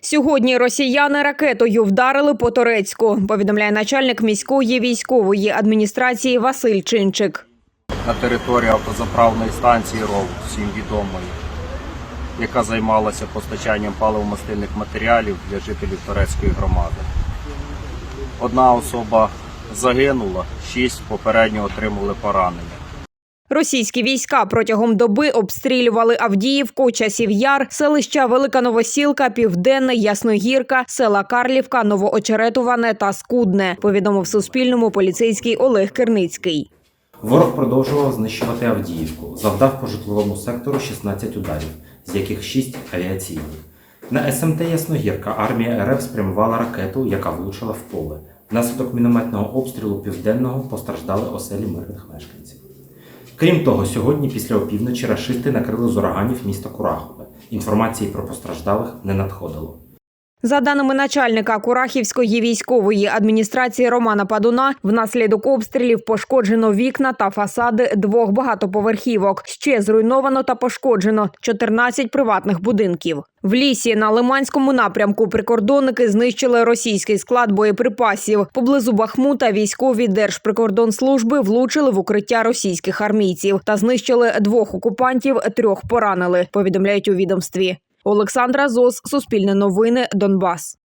Сьогодні росіяни ракетою вдарили по Торецьку. Повідомляє начальник міської військової адміністрації Василь Чинчик. на території автозаправної станції РОВ, всім відомої, яка займалася постачанням паливомастильних матеріалів для жителів Торецької громади. Одна особа загинула, шість попередньо отримали поранення. Російські війська протягом доби обстрілювали Авдіївку, Часів Яр, селища Велика Новосілка, Південне, Ясногірка, села Карлівка, Новоочеретуване та Скудне. Повідомив Суспільному поліцейський Олег Керницький. Ворог продовжував знищувати Авдіївку, завдав по житловому сектору 16 ударів, з яких 6 авіаційних. На СМТ Ясногірка армія РФ спрямувала ракету, яка влучила в поле. Внаслідок мінометного обстрілу південного постраждали оселі мирних мешканців. Крім того, сьогодні після опівночі рашисти накрили з ураганів міста Курахове. Інформації про постраждалих не надходило. За даними начальника Курахівської військової адміністрації Романа Падуна, внаслідок обстрілів пошкоджено вікна та фасади двох багатоповерхівок. Ще зруйновано та пошкоджено 14 приватних будинків. В лісі на Лиманському напрямку прикордонники знищили російський склад боєприпасів. Поблизу Бахмута військові Держприкордонслужби влучили в укриття російських армійців та знищили двох окупантів, трьох поранили. Повідомляють у відомстві. Олександра Зос, Суспільне новини, Донбас.